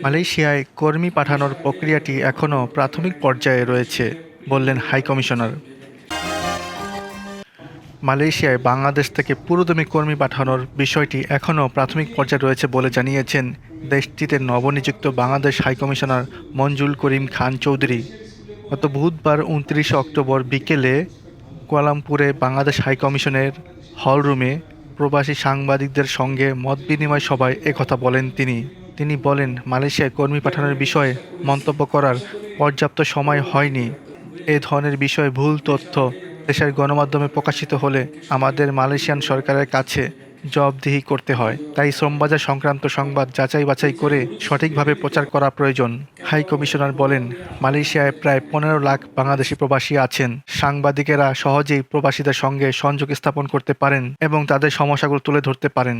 মালয়েশিয়ায় কর্মী পাঠানোর প্রক্রিয়াটি এখনও প্রাথমিক পর্যায়ে রয়েছে, বললেন হাই কমিশনার। মালয়েশিয়ায় বাংলাদেশ থেকে পুরোদমে কর্মী পাঠানোর বিষয়টি এখনও প্রাথমিক পর্যায়ে রয়েছে বলে জানিয়েছেন দেশটিতে নবনিযুক্ত বাংলাদেশ হাইকমিশনার মঞ্জুল করিম খান চৌধুরী। গত বুধবার উনত্রিশে অক্টোবর বিকেলে কুয়ালামপুরে বাংলাদেশ হাইকমিশনের হলরুমে প্রবাসী সাংবাদিকদের সঙ্গে মত বিনিময় সভায় একথা বলেন তিনি। তিনি বলেন, মালয়েশিয়ায় কর্মী পাঠানোর বিষয়ে মন্তব্য করার পর্যাপ্ত সময় হয়নি। এ ধরনের বিষয়ে ভুল তথ্য দেশের গণমাধ্যমে প্রকাশিত হলে আমাদের মালয়েশিয়ান সরকারের কাছে জবাবদিহি করতে হয়। তাই শ্রমবাজার সংক্রান্ত সংবাদ যাচাই বাছাই করে সঠিকভাবে প্রচার করা প্রয়োজন। হাই কমিশনার বলেন, মালয়েশিয়ায় প্রায় পনেরো লাখ বাংলাদেশি প্রবাসী আছেন। সাংবাদিকেরা সহজেই প্রবাসীদের সঙ্গে সংযোগ স্থাপন করতে পারেন এবং তাদের সমস্যাগুলো তুলে ধরতে পারেন।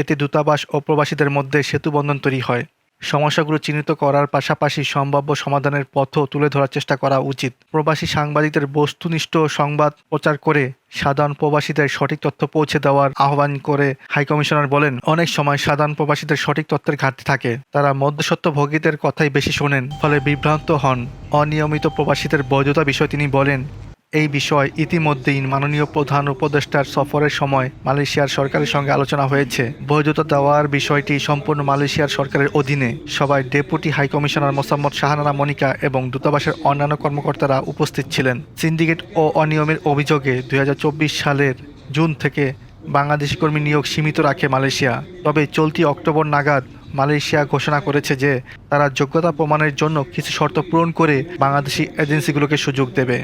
এতে দূতাবাস ও প্রবাসীদের মধ্যে সেতুবন্ধন তৈরি হয়। সমস্যাগুলো চিহ্নিত করার পাশাপাশি সম্ভাব্য সমাধানের পথও তুলে ধরার চেষ্টা করা উচিত। প্রবাসী সাংবাদিকদের বস্তুনিষ্ঠ সংবাদ প্রচার করে সাধারণ প্রবাসীদের সঠিক তথ্য পৌঁছে দেওয়ার আহ্বান করে হাইকমিশনার বলেন, অনেক সময় সাধারণ প্রবাসীদের সঠিক তথ্যের ঘাটতি থাকে। তারা মধ্যসত্ত্বভোগীদের কথাই বেশি শোনেন, ফলে বিভ্রান্ত হন। অনিয়মিত প্রবাসীদের বৈধতা বিষয়ে তিনি বলেন এই বিষয় ইতিমধ্যেই মাননীয় প্রধান উপদেষ্টার সফরের সময় মালয়েশিয়ার সরকারের সঙ্গে আলোচনা হয়েছে। বৈধতা দেওয়ার বিষয়টি সম্পূর্ণ মালয়েশিয়ার সরকারের অধীনে সবাই deputy high commissioner Mosammad Shahanara Monika এবং দূতাবাসের অন্যান্য কর্মকর্তারা উপস্থিত ছিলেন। সিন্ডিকেট ও অনিয়মের অভিযোগে দু হাজার চব্বিশ সালের জুন থেকে বাংলাদেশি কর্মী নিয়োগ সীমিত রাখে মালয়েশিয়া। তবে চলতি অক্টোবর নাগাদ মালয়েশিয়া ঘোষণা করেছে যে, তারা যোগ্যতা প্রমাণের জন্য কিছু শর্ত পূরণ করে বাংলাদেশি এজেন্সিগুলোকে সুযোগ দেবে।